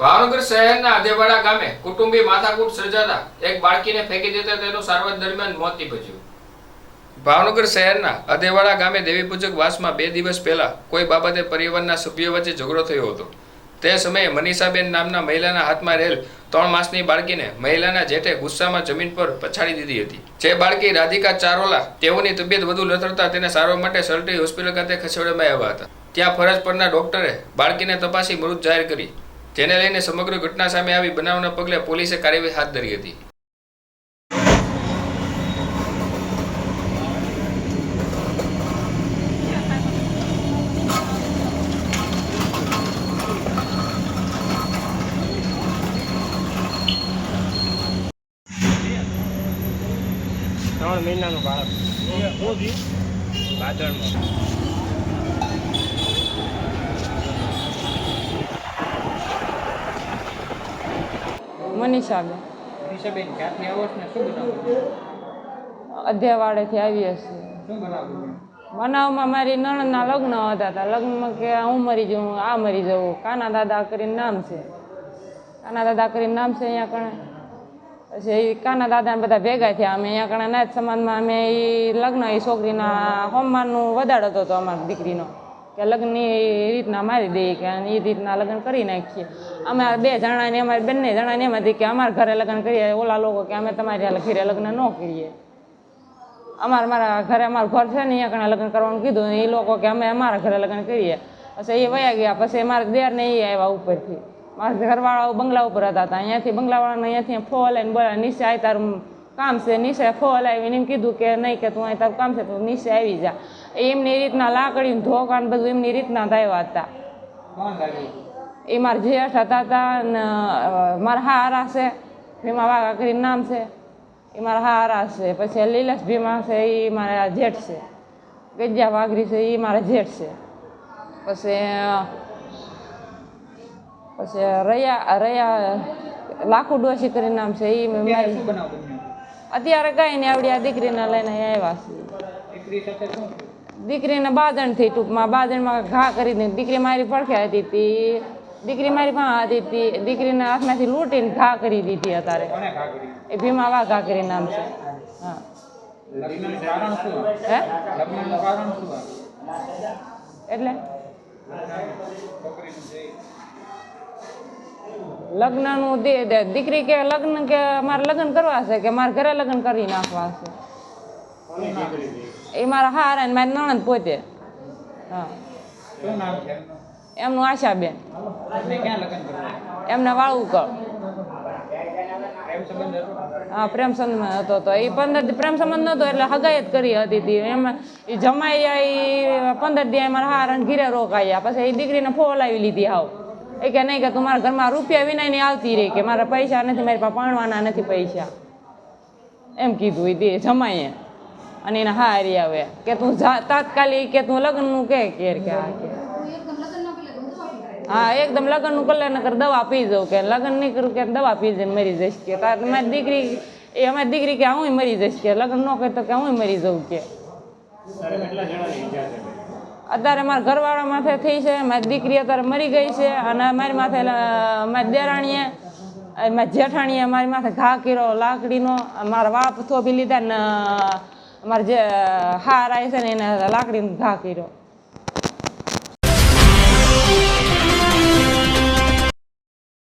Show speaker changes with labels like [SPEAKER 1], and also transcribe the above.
[SPEAKER 1] ભાવનગર શહેરના અધેવાડા ગામે કુટુંબી માથાકૂટ સર્જાતા એક બાળકીને ફેંકી દેતા તેનું સારવાર દરમિયાન મોત નીપજ્યું. ભાવનગર શહેરના અધેવાડા ગામે દેવીપૂજક વાસમાં બે દિવસ પહેલા કોઈ બાબતે પરિવારના સભ્યો વચ્ચે ઝઘડો થયો હતો. તે સમયે મનીષાબેન નામના મહિલાના હાથમાં રહેલ ત્રણ માસની બાળકીને મહિલાના જેઠે ગુસ્સામાં જમીન પર પછાડી દીધી હતી. જે બાળકી રાધિકા ચારોલા તેઓની તબિયત વધુ લથડતા તેને સારવાર માટે સરટી હોસ્પિટલ ખાતે ખસેડવામાં આવ્યા હતા. ત્યાં ફરજ પરના ડોક્ટરે બાળકીને તપાસી મૃત જાહેર કરી. જેને લઈને સમગ્ર ઘટના સામે આવી બનાવના પગલે પોલીસે કાર્યવાહી હાથ ધરી હતી.
[SPEAKER 2] ત્રણ મહિનાનું બાળક. બાદળમાં
[SPEAKER 3] મનીષાબેન
[SPEAKER 2] દિશાબેન ક્યાંકની અવસ્થને શું બનાવ્યું?
[SPEAKER 3] અધ્યાવાડેથી આવી હશે
[SPEAKER 2] શું બનાવ્યું
[SPEAKER 3] બનાવમાં મારી નણંદના લગ્ન હતા તા. લગ્નમાં કે હું મરી જાઉં આ મરી જાઉં કાના દાદા કરીને નામ છે. કાના દાદા કરીને નામ છે અહીંયા કણે. પછી એ કાના દાદાને બધા ભેગા થયા. અમે અહીંયા કણે નાચ સમાજમાં અમે એ લગ્ન એ છોકરીના હોમમાનનું વધાડ હતો તો અમારી દીકરીનો. કે લગ્નની એ રીતના મારી દઈએ કે એ રીતના લગ્ન કરી નાખીએ. અમે બે જણાને, અમારે બંને જણાને એમાંથી કે અમારા ઘરે લગ્ન કરીએ. ઓલા લોકો કે અમે તમારી ઘરે લગ્ન ન કરીએ. અમારા મારા ઘરે અમારું ઘર છે ને, અહીંયા કણે લગ્ન કરવાનું કીધું એ લોકો કે અમે અમારા ઘરે લગ્ન કરીએ. પછી એ વયા ગયા, પછી મારા દેરને એ આવ્યા ઉપરથી. મારા ઘરવાળાઓ બંગલા ઉપર હતા અહીંયાથી બંગલાવાળાને અહીંયાથી ફો લઈને બોલા, નીચે આવી તારું કામ છે નિશે ફોલ આવીને એમ કીધું કે નહીં કે તું અહીં તારું કામ છે તું નિશે આવી જા. એમની રીતના લાકડી ધોકાણ બધું એમની રીતના થયા હતા. એ મારા જેઠ હતા હતા ને મારા હારા છે ભીમા વાઘા કરીને નામ છે. એ મારા હારા છે પછી લીલસ ભીમા છે એ મારા જેઠ છે. ગજ્જા વાઘરી છે એ મારા જેઠ છે. પછી પછી રયા રયા લાખુ ડોશી કરીને નામ છે એ
[SPEAKER 2] મેં
[SPEAKER 3] મારી અત્યારે કઈ નહીં આવડી આ દીકરીને લઈને આવ્યા છે. દીકરીને બાદણથી ટૂંકમાં બાદણમાં ઘા કરી દીધી. દીકરી મારી પડખે હતી તી. દીકરી મારી પાસે હતી દીકરીના દીકરીને હાથમાંથી લૂંટીને ઘા કરી દીધી અત્યારે.
[SPEAKER 2] ઘા
[SPEAKER 3] એ ભીમા વાઘા કરી નામ છે. હા. એટલે? લગ્નનું દે દીકરી કે લગ્ન કે મારે લગ્ન કરવા છે કે મારે ઘરે લગ્ન કરી નાખવા છે? એ મારા હાર ને મારી નણંદ પોતે. હા.
[SPEAKER 2] એમનું
[SPEAKER 3] આશાબેન.
[SPEAKER 2] એમને
[SPEAKER 3] વાળું કર
[SPEAKER 2] પ્રેમ સંબંધ હતો?
[SPEAKER 3] હા પ્રેમ સંબંધ હતો તો. એ પંદર પ્રેમ સંબંધ નહોતો એટલે હગાયત કરી હતી તી. એમાં એ જમાઈ એ પંદર દી મારા હાર ને ઘીરે રોકાયા પછી એ દીકરીને ફોલાવી લીધી હાવ. એ કે નહીં કે તું મારા ઘરમાં રૂપિયા વિના ની આવતી રહી, કે મારા પૈસા નથી, મારી પાસે પાણવાના નથી પૈસા. એમ કીધું એ દે જમાઈએ. અને એને હારી આવે. કે તું તાત્કાલિક કે તું લગ્નનું કે કેર કે, આ કે. હા, એકદમ લગ્નનું કલ્યાણ કર દવા પી જાઉં કે. લગ્ન નહીં કરું કે, દવા પી જઈને મરી જઈશ કે. તાર મારી દીકરી, એ અમારી દીકરી કે, હું મરી જઈશ કે. લગ્ન ન કરે તો કે, હું મરી જાઉં કે. અત્યારે મારા ઘરવાળા માથે થઈ છે, મારી દીકરી અત્યારે મરી ગઈ છે અને મારી માથે મારી દેરાણીએ મારી જેઠાણીએ મારી માથે ઘા કર્યો, લાકડીનો, મારા વાપ થોભી લીધા ને મારા જે હાર આવી છે ને એને લાકડીનો ઘા કર્યો.